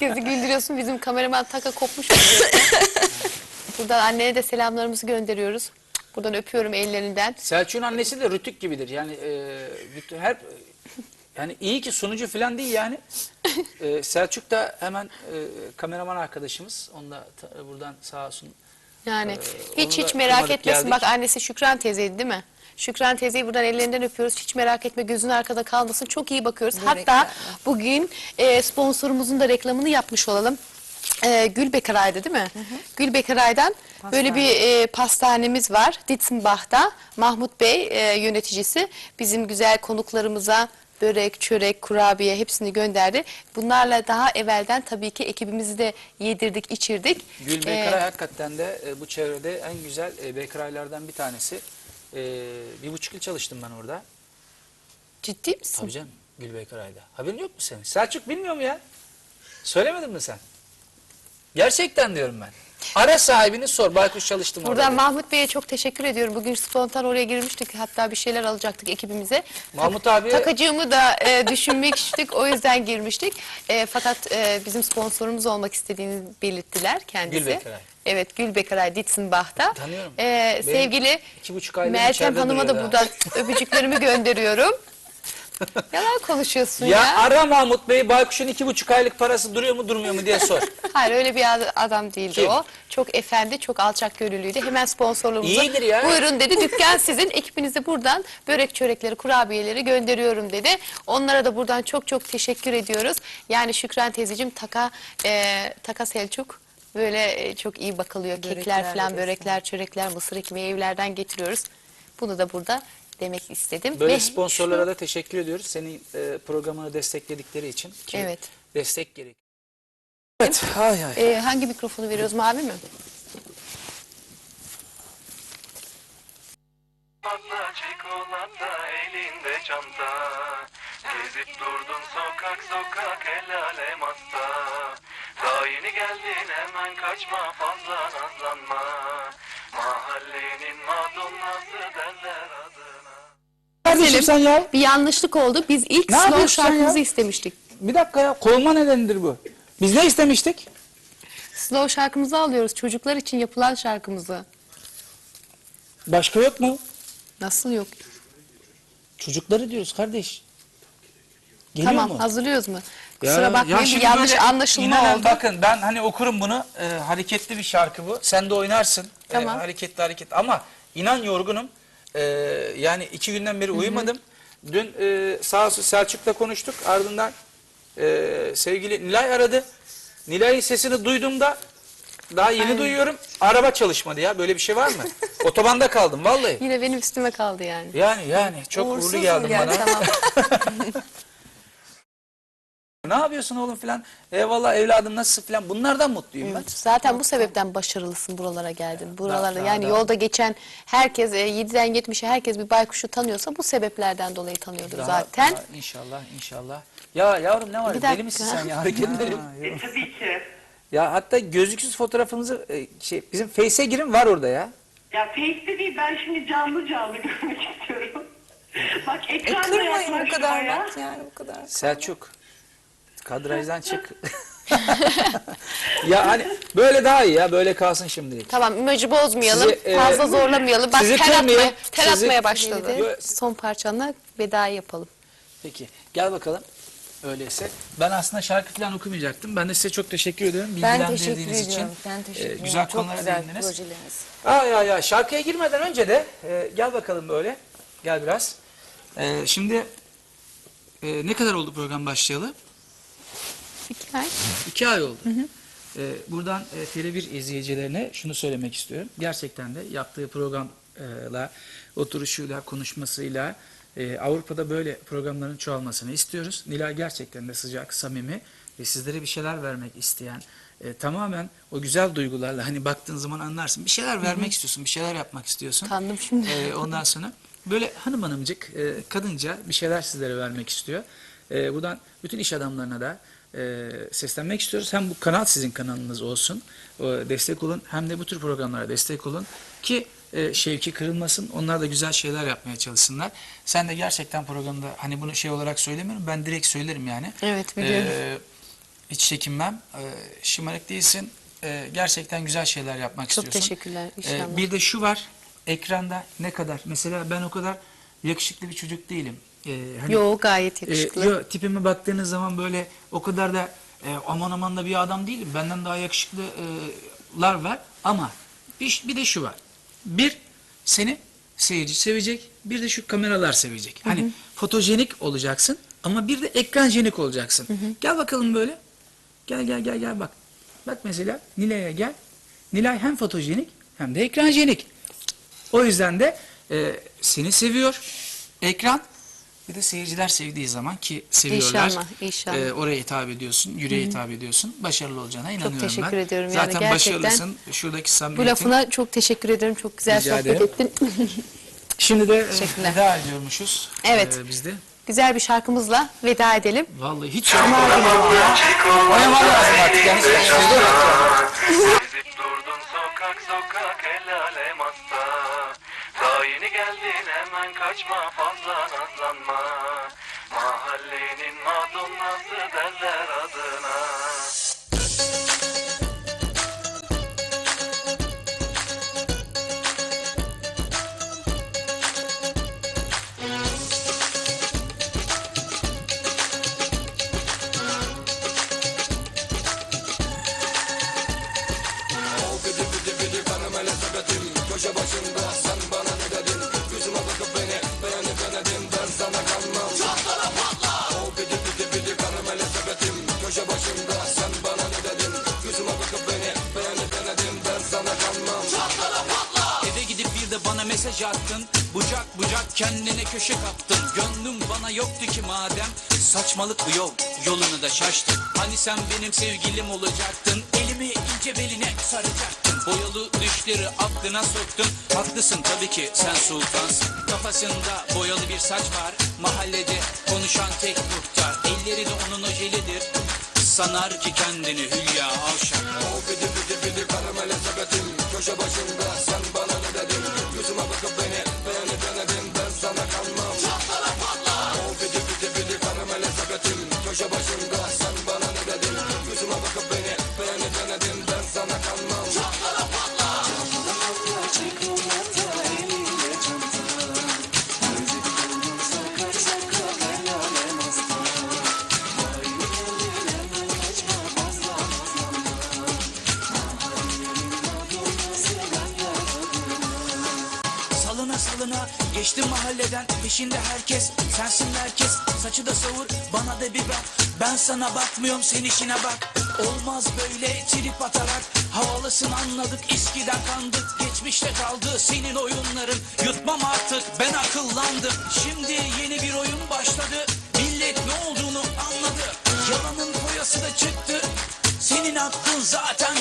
Herkesi güldürüyorsun. Bizim kameraman taka kopmuş. Buradan anneye de selamlarımızı gönderiyoruz. Buradan öpüyorum ellerinden. Selçuk'un annesi de Rütük gibidir. Yani e, bütün her yani iyi ki sunucu falan değil yani. E, Selçuk da hemen e, kameraman arkadaşımız. Onu da ta- buradan sağ olsun. Yani Ee, hiç onu hiç da merak kırmadık, etmesin. geldik. Bak annesi Şükran teyzeydi değil mi? Şükran teyzeyi buradan ellerinden öpüyoruz. Hiç merak etme gözün arkada kalmasın. Çok iyi bakıyoruz. Hatta bugün e, sponsorumuzun da reklamını yapmış olalım. E, Gül Bekaray'da değil mi? Gül Bekaray'dan böyle bir e, pastanemiz var. Ditzenbach'ta. Mahmut Bey e, yöneticisi bizim güzel konuklarımıza börek, çörek, kurabiye hepsini gönderdi. Bunlarla daha evvelden tabii ki ekibimizi de yedirdik, içirdik. Gül E, Beykaray hakikaten de e, bu çevrede en güzel e, Beykaraylardan bir tanesi. E, bir buçuk yıl çalıştım ben orada. Ciddi misin? Tabii canım Gül Beykaray'da. Haberin yok mu senin? Selçuk bilmiyor mu ya? Söylemedin mi sen? Gerçekten diyorum ben. Ara sahibini sor. Baykuş çalıştım orada. Buradan de. Mahmut Bey'e çok teşekkür ediyorum. Bugün spontan oraya girmiştik. Hatta bir şeyler alacaktık ekibimize. Mahmut abi Takacığımı da e, düşünmüştük. O yüzden girmiştik. E, fakat e, bizim sponsorumuz olmak istediğini belirttiler kendisi. Gül Bekaray. Evet Gül Bekaray Ditzenbach'ta. Tanıyorum. E, Benim sevgili iki buçuk Meltem içeride Hanım'a da duruyor buradan öpücüklerimi gönderiyorum. Yalan konuşuyorsun ya, ya. ara Mahmut Bey Baykuş'un iki buçuk aylık parası duruyor mu durmuyor mu diye sor. Hayır öyle bir ad- adam değildi Kim? o. Çok efendi, çok alçak gönüllüydü. Hemen sponsorluğumuza İyidir ya. buyurun dedi. Dükkan sizin. Ekibinize buradan börek çörekleri, kurabiyeleri gönderiyorum dedi. Onlara da buradan çok çok teşekkür ediyoruz. Yani Şükran teyzeciğim Taka, e, Taka Selçuk böyle e, çok iyi bakılıyor. Kekler Börekler falan, börekler, çörekler, mısır ekmeği evlerden getiriyoruz. Bunu da burada demek istedim. Böyle Ve sponsorlara da teşekkür ediyoruz. Senin e, programını destekledikleri için. Ki Evet. Destek gerek. Evet. Hay hay. E, hangi mikrofonu veriyoruz mavi mi? Fazla çikolata elinde çanta Gezip durdun sokak sokak el alem hasta Daha yeni geldin hemen kaçma fazla nazlanma Mahallenin madonnası derler Kardeşim sen ya. Bir yanlışlık oldu. Biz ilk Ne slow ya? istemiştik. Bir dakika ya. Kovma nedenidir bu. Biz ne istemiştik? Slow şarkımızı alıyoruz. Çocuklar için yapılan şarkımızı. Başka yok mu? Nasıl yok? Çocukları diyoruz kardeş. Geliyor tamam mu? hazırlıyoruz mu? Ya- Kusura bakmayın ya bir yanlış böyle anlaşılma inanın oldu. Bakın ben hani okurum bunu. e, hareketli bir şarkı bu. Sen de oynarsın. E, Tamam. hareketli hareket. Ama inan yorgunum. E, yani iki günden beri uyumadım. Dün e, sağ olsun Selçuk'la konuştuk. Ardından e, sevgili Nilay aradı. Nilay'ın sesini duyduğumda daha yeni duyuyorum. Araba çalışmadı ya. Böyle bir şey var mı? Otobanda kaldım vallahi. Yine benim üstüme kaldı yani. Yani yani çok uğurlu mu geldin geldi? bana. Tamam. Ne yapıyorsun oğlum filan? Eyvallah evladım nasılsın filan. Bunlardan mutluyum ben. Zaten bu sebepten başarılısın buralara geldin. Buralara daha- yani daha- yolda geçen herkes e, 7'den 70'e herkes bir baykuşu tanıyorsa bu sebeplerden dolayı tanıyordur Daha- zaten. daha inşallah inşallah. Ya yavrum ne var? Bir Deli dakika. misin sen ya hareketleri? E, tabii ki. ya hatta gözlüksüz fotoğrafımızı e, şey bizim Face'e girin var orada ya. Ya Face'de değil ben şimdi canlı canlı görmek istiyorum. Bak E ekranda kırmayın bu kadar bak yani bu kadar. Selçuk. Kadrajdan çık. ya hani böyle daha iyi ya böyle kalsın şimdilik. Tamam imajı bozmayalım. Sizi, e, fazla zorlamayalım. Bak sizi ter kırmayayım, atmaya, ter sizi- atmaya başladı. Yo- Son parçanla vedayı yapalım. Peki gel bakalım. Öyleyse. Ben aslında şarkı falan okumayacaktım. Ben de size çok teşekkür ediyorum. Ben bilgilendirdiğiniz teşekkür ediyorum. için. Ben teşekkür Ee, ediyorum. güzel Çok konulara güzel değindiniz. projeleriniz. Aa ya ya şarkıya girmeden önce de e, gel bakalım böyle. Gel biraz. E, şimdi e, ne kadar oldu program başlayalı? İki ay. İki ay oldu. E, buradan e, Tele1 izleyicilerine şunu söylemek istiyorum. Gerçekten de yaptığı programla, oturuşuyla, konuşmasıyla e, Avrupa'da böyle programların çoğalmasını istiyoruz. Nilay gerçekten de sıcak, samimi ve sizlere bir şeyler vermek isteyen, e, tamamen o güzel duygularla hani baktığın zaman anlarsın. Bir şeyler vermek istiyorsun, bir şeyler yapmak istiyorsun. Utandım şimdi. E, ondan sonra böyle hanım hanımcık, e, kadınca bir şeyler sizlere vermek istiyor. E, buradan bütün iş adamlarına da e, seslenmek istiyoruz. Hem bu kanal sizin kanalınız olsun, o, destek olun. Hem de bu tür programlara destek olun ki e, şevki kırılmasın. Onlar da güzel şeyler yapmaya çalışsınlar. Sen de gerçekten programda hani bunu şey olarak söylemiyorum. Ben direkt söylerim yani. Evet, biliyorum. E, Hiç çekinmem. Ee, şımarık değilsin. Ee, gerçekten güzel şeyler yapmak Çok istiyorsun. teşekkürler, Ee, inşallah. bir de şu var. Ekranda ne kadar? Mesela ben o kadar yakışıklı bir çocuk değilim. Ee, hani, Yo gayet e, yakışıklı. yo, tipime baktığınız zaman böyle o kadar da e, aman aman da bir adam değilim. Benden daha yakışıklılar var. Ama bir, bir de şu var. Bir, seni seyirci sevecek. Bir de şu kameralar sevecek. Hani fotojenik olacaksın ama bir de ekranjenik olacaksın. Gel bakalım böyle. Gel gel gel gel bak. Bak mesela Nilay'a gel. Nilay hem fotojenik hem de ekranjenik. O yüzden de e, seni seviyor ekran. Bir de seyirciler sevdiği zaman ki seviyorlar. İnşallah, inşallah. e, oraya hitap ediyorsun, yüreğe hitap ediyorsun. Başarılı olacağına inanıyorum ben. teşekkür ediyorum. Yani Zaten gerçekten başarılısın. Şuradaki Bu samimiyetin. lafına çok teşekkür ederim. Çok güzel Rica sohbet ederim. ettin. Şimdi de e, veda ediyormuşuz. Evet. E, biz de. güzel bir şarkımızla veda edelim. Vallahi hiç Oynaman lazım artık. Yani Gezip durdun sokak sokak el alem hasta Daha yeni geldin hemen kaçma fazla nazlanma Mahallenin madonnası derler adına attın Bucak bucak kendine köşe kaptın Gönlüm bana yoktu ki madem. Saçmalık bu yol yolunu da şaştın. Hani sen benim sevgilim olacaktın? Elimi ince beline saracaktın. Boyalı düşleri aklına soktun. Haklısın tabii ki sen sultansın. Kafasında boyalı bir saç var. Mahallede konuşan tek muhtar. Elleri de onun ojelidir. Sanar ki kendini Hülya Avşar. Salına salına geçtim mahalleden peşinde herkes sensin herkes saçı da savur bana da bir bak. Ben sana bakmıyorum sen işine bak. Olmaz böyle trip atarak. Havalısın anladık eskiden kandık. Geçmişte kaldı senin oyunların. Yutmam artık ben akıllandım. Şimdi yeni bir oyun başladı. Millet ne olduğunu anladı. Yalanın boyası da çıktı. Senin aklın zaten